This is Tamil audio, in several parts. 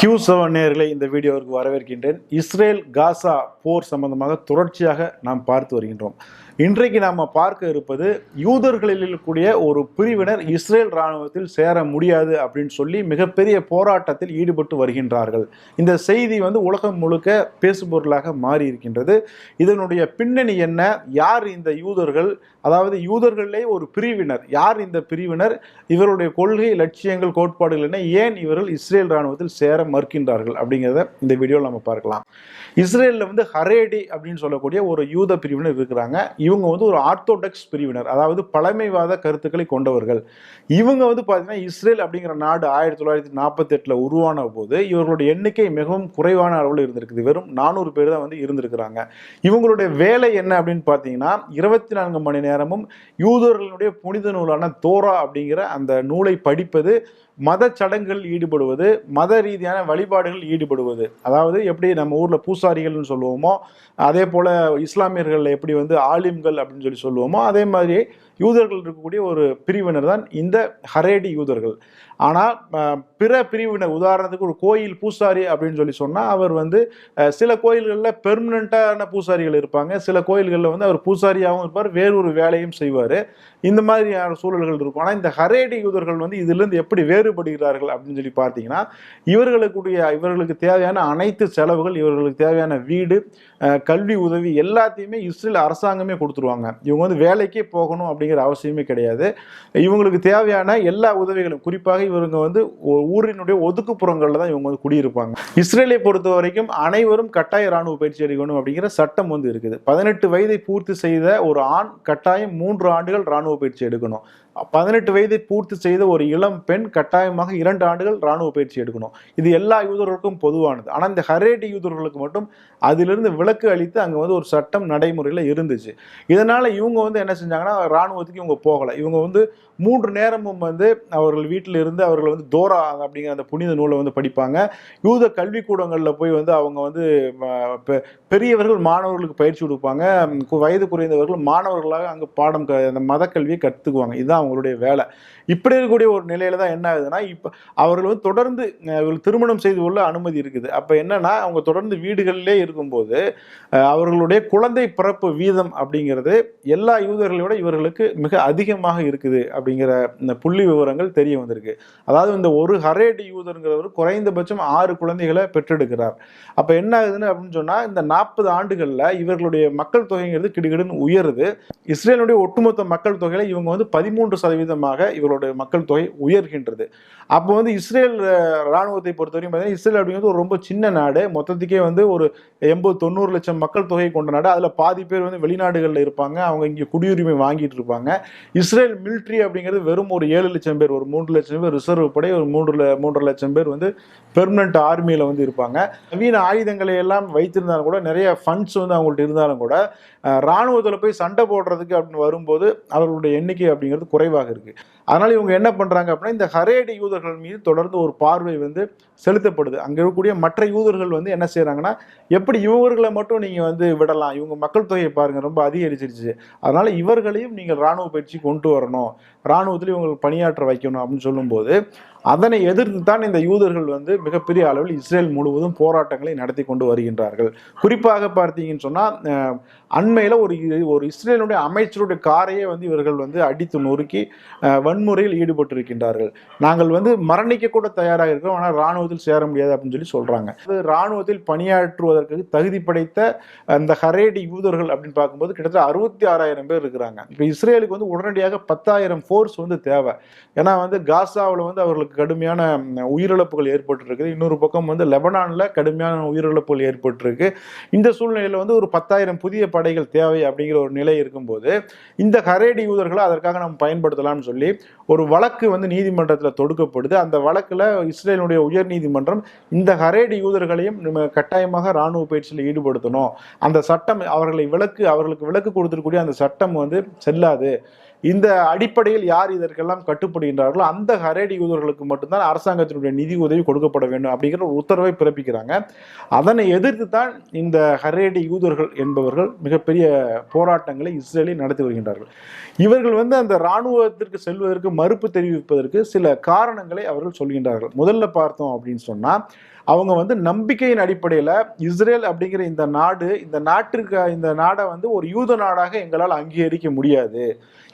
கியூ செவன் நேர்களை இந்த வீடியோவிற்கு வரவேற்கின்றேன். இஸ்ரேல் காசா போர் சம்பந்தமாக தொடர்ச்சியாக நாம் பார்த்து வருகின்றோம். இன்றைக்கு நாம் பார்க்க இருப்பது யூதர்களில் இருக்கக்கூடிய ஒரு பிரிவினர் இஸ்ரேல் இராணுவத்தில் சேர முடியாது அப்படின்னு சொல்லி மிகப்பெரிய போராட்டத்தில் ஈடுபட்டு வருகின்றார்கள். இந்த செய்தி வந்து உலகம் முழுக்க பேசுபொருளாக மாறி இருக்கின்றது இதனுடைய பின்னணி என்ன? யார் இந்த யூதர்கள்? அதாவது யூதர்களிலே ஒரு பிரிவினர். யார் இந்த பிரிவினர்? இவருடைய கொள்கை லட்சியங்கள் கோட்பாடுகள் என்ன? ஏன் இவர்கள் இஸ்ரேல் இராணுவத்தில் சேர மறுக்கின்றார்கள் அப்படிங்கிறத இந்த வீடியோவில் நம்ம பார்க்கலாம். இஸ்ரேலில் வந்து ஹரேடி அப்படின்னு சொல்லக்கூடிய ஒரு யூத பிரிவினர் இருக்கிறாங்க. இவங்க வந்து ஒரு ஆர்த்தோடெக்ஸ் பிரிவினர் அதாவது பழமைவாத கருத்துக்களை கொண்டவர்கள். இவங்க வந்து பார்த்தீங்கன்னா இஸ்ரேல் அப்படிங்கிற நாடு ஆயிரத்தி தொள்ளாயிரத்தி நாற்பத்தி எட்டில் உருவான போது இவர்களுடைய எண்ணிக்கை மிகவும் குறைவான அளவில் இருந்திருக்குது. வெறும் நானூறு பேர் தான் வந்து இருந்திருக்கிறாங்க. இவங்களுடைய வேலை என்ன அப்படின்னு பார்த்தீங்கன்னா இருபத்தி நான்கு மணி நேரமும் யூதர்களுடைய புனித நூலான தோரா அப்படிங்கிற அந்த நூலை படிப்பது மத சடங்குகள் ஈடுபடுவது மத ரீதியான வழிபாடுகள் ஈடுபடுவது. அதாவது எப்படி நம்ம ஊரில் பூசாரிகள்னு சொல்லுவோமோ அதே போல் இஸ்லாமியர்கள் எப்படி வந்து ஆலிம்கள் அப்படின்னு சொல்லி சொல்லுவோமோ அதே மாதிரி யூதர்கள் இருக்கக்கூடிய ஒரு பிரிவினர் தான் இந்த ஹரேடி யூதர்கள். ஆனால் பிற பிரிவினர் உதாரணத்துக்கு ஒரு கோயில் பூசாரி அப்படின்னு சொல்லி சொன்னால் அவர் வந்து சில கோயில்களில் பெர்மனண்ட்டான பூசாரிகள் இருப்பாங்க. சில கோயில்களில் வந்து அவர் பூசாரியாகவும் இருப்பார் வேறொரு வேலையும் செய்வார். இந்த மாதிரியான சூழல்கள் இருக்கும். ஆனால் இந்த ஹரேடி யூதர்கள் வந்து இதிலிருந்து எப்படி வேறுபடுகிறார்கள் அப்படின்னு சொல்லி பார்த்தீங்கன்னா இவர்களுக்குடைய இவர்களுக்கு தேவையான அனைத்து செலவுகள் இவர்களுக்கு தேவையான வீடு கல்வி உதவி எல்லாத்தையுமே இஸ்ரேல் அரசாங்கமே கொடுத்துருவாங்க. இவங்க வந்து வேலைக்கே போகணும் அப்படிங்கிற அவசியமே கிடையாது. இவங்களுக்கு தேவையான எல்லா உதவிகளும் குறிப்பாக இவங்க வந்து ஊரினுடைய ஒதுக்குப்புறங்களில் தான் இவங்க வந்து குடியிருப்பாங்க. இஸ்ரேலை பொறுத்த வரைக்கும் அனைவரும் கட்டாய ராணுவ பயிற்சி எடுக்கணும் அப்படிங்கிற சட்டம் வந்து இருக்குது. பதினெட்டு வயதை பூர்த்தி செய்த ஒரு ஆண் கட்டாயம் மூன்று ஆண்டுகள் ராணுவ பயிற்சி எடுக்கணும். பதினெட்டு வயதை பூர்த்தி செய்த ஒரு இளம் பெண் கட்டாயமாக இரண்டு ஆண்டுகள் ராணுவ பயிற்சி எடுக்கணும். இது எல்லா யூதர்களுக்கும் பொதுவானது. ஆனால் இந்த ஹரேடி யூதர்களுக்கு மட்டும் அதிலிருந்து விலக்கு அளித்து அங்கே வந்து ஒரு சட்டம் நடைமுறையில் இருந்துச்சு. இதனால் இவங்க வந்து என்ன செஞ்சாங்கன்னா ராணுவத்துக்கு இவங்க போகலை. இவங்க வந்து மூன்று நேரமும் வந்து அவர்கள் வீட்டில் இருந்து அவர்கள் வந்து தோரா அப்படிங்கிற அந்த புனித நூலை வந்து படிப்பாங்க. யூத கல்விக்கூடங்களில் போய் வந்து அவங்க வந்து பெ- பெரியவர்கள் மாணவர்களுக்கு பயிற்சி கொடுப்பாங்க. வயது குறைந்தவர்கள் மாணவர்களாக அங்கே பாடம் க அந்த மத கல்வியை கற்றுக்குவாங்க இதுதான் அவங்களுடைய வேலை. இப்படி இருக்கக்கூடிய ஒரு நிலையில தான் என்ன ஆகுதுன்னா இப்போ அவர்கள் வந்து தொடர்ந்து இவர்கள் திருமணம் செய்து கொள்ள அனுமதி இருக்குது. அப்போ என்னன்னா அவங்க தொடர்ந்து வீடுகளிலே இருக்கும்போது அவர்களுடைய குழந்தை பிறப்பு வீதம் அப்படிங்கிறது எல்லா யூதர்களை விட இவர்களுக்கு மிக அதிகமாக இருக்குது அப்படிங்கிற இந்த புள்ளி விவரங்கள் தெரிய வந்திருக்கு. அதாவது இந்த ஒரு ஹரேடி யூதருங்கிறவர் குறைந்தபட்சம் ஆறு குழந்தைகளை பெற்றெடுக்கிறார். அப்போ என்ன ஆகுதுன்னு அப்படின்னு சொன்னால் இந்த நாற்பது ஆண்டுகளில் இவர்களுடைய மக்கள் தொகைங்கிறது கிடுகிடுன்னு உயருது. இஸ்ரேலுடைய ஒட்டுமொத்த மக்கள் தொகையில் இவங்க வந்து பதிமூணு பதிமூன்று சதவீதமாக இவர்களுடைய மக்கள் தொகை உயர்கின்றது. அப்போ வந்து இஸ்ரேல் இராணுவத்தை ராணுவத்தை பொறுத்தவரைக்கும் பார்த்தீங்கன்னா இஸ்ரேல் அப்படிங்கிறது ஒரு ரொம்ப சின்ன நாடு. மொத்தத்துக்கே வந்து ஒரு எண்பது தொண்ணூறு லட்சம் மக்கள் தொகை கொண்ட நாடு. அதில் பாதி பேர் வந்து வெளிநாடுகளில் இருப்பாங்க. அவங்க இங்கே குடியுரிமை வாங்கிட்டு இருப்பாங்க. இஸ்ரேல் மிலிட்ரி அப்படிங்கிறது வெறும் ஒரு ஏழு லட்சம் பேர் ஒரு மூன்று லட்சம் பேர் ரிசர்வ் படை ஒரு மூன்று மூன்றரை லட்சம் பேர் வந்து பெர்மனன்ட் ஆர்மியில் வந்து இருப்பாங்க. நவீன ஆயுதங்களை எல்லாம் வைத்திருந்தாலும் கூட நிறைய ஃபண்ட்ஸ் வந்து அவங்கள்ட்ட இருந்தாலும் கூட இராணுவத்தில் போய் சண்டை போடுறதுக்கு அப்படின்னு வரும்போது அவர்களுடைய எண்ணிக்கை அப்படிங்கிறது குறைவாக இருக்குது அதனால் இவங்க என்ன பண்ணுறாங்க அப்படின்னா இந்த ஹரேடி யூதர்கள் மீது தொடர்ந்து ஒரு பார்வை வந்து செலுத்தப்படுது. அங்கே இருக்கக்கூடிய மற்ற யூதர்கள் வந்து என்ன செய்கிறாங்கன்னா எப்படி இவர்களை மட்டும் நீங்கள் வந்து விடலாம் இவங்க மக்கள் தொகையை பாருங்கள் ரொம்ப அதிகரிச்சிருச்சு. அதனால் இவர்களையும் நீங்கள் ராணுவ பயிற்சி கொண்டு வரணும் ராணுவத்தில் இவங்களுக்கு பணியாற்ற வைக்கணும் அப்படின்னு சொல்லும்போது அதனை எதிர்த்து தான் இந்த யூதர்கள் வந்து மிகப்பெரிய அளவில் இஸ்ரேல் முழுவதும் போராட்டங்களை நடத்தி கொண்டு வருகின்றார்கள். குறிப்பாக பார்த்தீங்கன்னு சொன்னால் அண்மையில் ஒரு ஒரு இஸ்ரேலுடைய அமைச்சருடைய காரையே வந்து இவர்கள் வந்து அடித்து நொறுக்கி வன்முறையில் ஈடுபட்டிருக்கின்றார்கள். நாங்கள் வந்து மரணிக்க கூட தயாராக இருக்கோம். ஆனால் இராணுவத்தில் சேர முடியாது அப்படின்னு சொல்லி சொல்கிறாங்க அது இராணுவத்தில் பணியாற்றுவதற்கு தகுதி படைத்த அந்த ஹரேடி யூதர்கள் அப்படின்னு பார்க்கும்போது கிட்டத்தட்ட அறுபத்தி ஆறாயிரம் பேர் இருக்கிறாங்க. இப்போ இஸ்ரேலுக்கு வந்து உடனடியாக பத்தாயிரம் ஃபோர்ஸ் வந்து தேவை. ஏன்னா வந்து காசாவில் வந்து அவர்களுக்கு கடுமையான உயிரிழப்புகள் ஏற்பட்டிருக்குது. இன்னொரு பக்கம் வந்து லெபனானில் கடுமையான உயிரிழப்புகள் ஏற்பட்டிருக்கு. இந்த சூழ்நிலையில் வந்து ஒரு பத்தாயிரம் புதிய படைகள் தேவை அப்படிங்கிற ஒரு நிலை இருக்கும்போது இந்த ஹரேடி யூதர்களை அதற்காக நம்ம பயன்படுத்தலாம்னு சொல்லி ஒரு வழக்கு வந்து நீதிமன்றத்தில் தொடுக்கப்படுது. அந்த வழக்கில் இஸ்ரேலுடைய உயர் நீதிமன்றம் இந்த ஹரேடி யூதர்களையும் நம்ம கட்டாயமாக இராணுவ பயிற்சியில் ஈடுபடுத்தணும். அந்த சட்டம் அவர்களை விலக்கு அவர்களுக்கு விலக்கு கொடுத்துருக்கூடிய அந்த சட்டம் வந்து செல்லாது. இந்த அடிப்படையில் யார் இதற்கெல்லாம் கட்டுப்படுகின்றார்களோ அந்த ஹரேடி யூதர்களுக்கு மட்டும்தான் அரசாங்கத்தினுடைய நிதி உதவி கொடுக்கப்பட வேண்டும் அப்படிங்கிற ஒரு உத்தரவை பிறப்பிக்கிறாங்க. அதனை எதிர்த்து தான் இந்த ஹரேடி யூதர்கள் என்பவர்கள் மிகப்பெரிய போராட்டங்களை இஸ்ரேலில் நடத்தி வருகின்றார்கள். இவர்கள் வந்து அந்த இராணுவத்திற்கு செல்வதற்கு மறுப்பு தெரிவிப்பதற்கு சில காரணங்களை அவர்கள் சொல்கின்றார்கள். முதல்ல பார்த்தோம் அப்படின்னு சொன்னால் அவங்க வந்து நம்பிக்கையின் அடிப்படையில் இஸ்ரேல் அப்படிங்கிற இந்த நாடு இந்த நாட்டிற்கு இந்த நாடை வந்து ஒரு யூத நாடாக எங்களால் அங்கீகரிக்க முடியாது.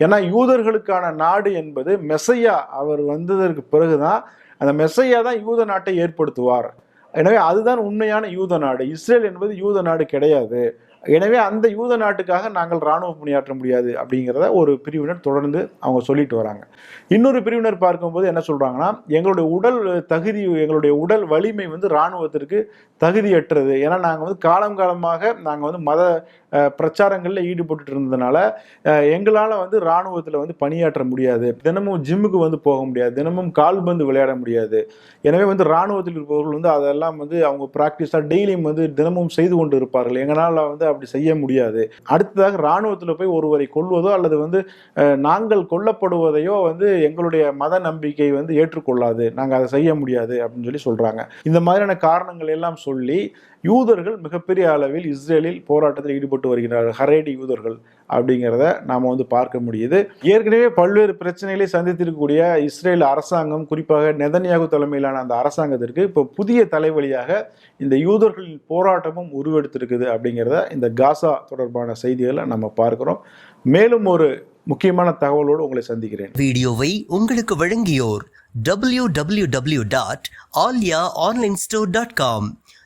ஏன்னா யூதர்களுக்கான நாடு என்பது மெசையா அவர் வந்ததற்கு பிறகுதான் அந்த மெசையா தான் யூத நாட்டை ஏற்படுத்துவார். எனவே அதுதான் உண்மையான யூத நாடு. இஸ்ரேல் என்பது யூத நாடு கிடையாது. எனவே அந்த யூத நாட்டுக்காக நாங்கள் இராணுவ பணியாற்ற முடியாது அப்படிங்கிறத ஒரு பிரிவினர் தொடர்ந்து அவங்க சொல்லிட்டு வராங்க. இன்னொரு பிரிவினர் பார்க்கும்போது என்ன சொல்கிறாங்கன்னா எங்களுடைய உடல் தகுதி எங்களுடைய உடல் வலிமை வந்து இராணுவத்திற்கு தகுதியற்றது. ஏன்னா நாங்கள் வந்து காலம் காலமாக நாங்கள் வந்து மத பிரச்சாரங்களில் ஈடுபட்டு இருந்ததுனால எங்களால் வந்து இராணுவத்தில் வந்து பணியாற்ற முடியாது. தினமும் ஜிம்முக்கு வந்து போக முடியாது. தினமும் கால்பந்து விளையாட முடியாது. எனவே வந்து இராணுவத்தில் இருப்பவர்கள் வந்து அதெல்லாம் வந்து அவங்க ப்ராக்டிஸாக டெய்லியும் வந்து தினமும் செய்து கொண்டு இருப்பார்கள். எங்களால் வந்து அப்படி செய்ய முடியாது. அடுத்ததாக இராணுவத்தில் போய் ஒருவரை கொல்வதோ அல்லது வந்து நாங்கள் கொல்லப்படுவதையோ வந்து எங்களுடைய மத நம்பிக்கை வந்து ஏற்றுக்கொள்ளாது. நாங்கள் அதை செய்ய முடியாது அப்படின்னு சொல்லி சொல்றாங்க. இந்த மாதிரியான காரணங்கள் எல்லாம் சொல்லி யூதர்கள் மிகப்பெரிய அளவில் இஸ்ரேலில் போராட்டத்தில் ஈடுபட்டு வருகிறார்கள். ஹரேடி யூதர்கள். அப்படிங்கிறத நாம் வந்து பார்க்க முடியுது. ஏற்கனவே பல்வேறு பிரச்சனைகளை சந்தித்திருக்கக்கூடிய இஸ்ரேல் அரசாங்கம் குறிப்பாக நெதன்யாகு தலைமையிலான அந்த அரசாங்கத்திற்கு இப்போ புதிய தலைவலியாக இந்த யூதர்களின் போராட்டமும் உருவெடுத்திருக்குது அப்படிங்கிறத இந்த காசா தொடர்பான செய்திகளை நம்ம பார்க்குறோம். மேலும் ஒரு முக்கியமான தகவலோடு உங்களை சந்திக்கிறேன். வீடியோவை உங்களுக்கு வழங்கியோர் W W W dot Aalya online store dot com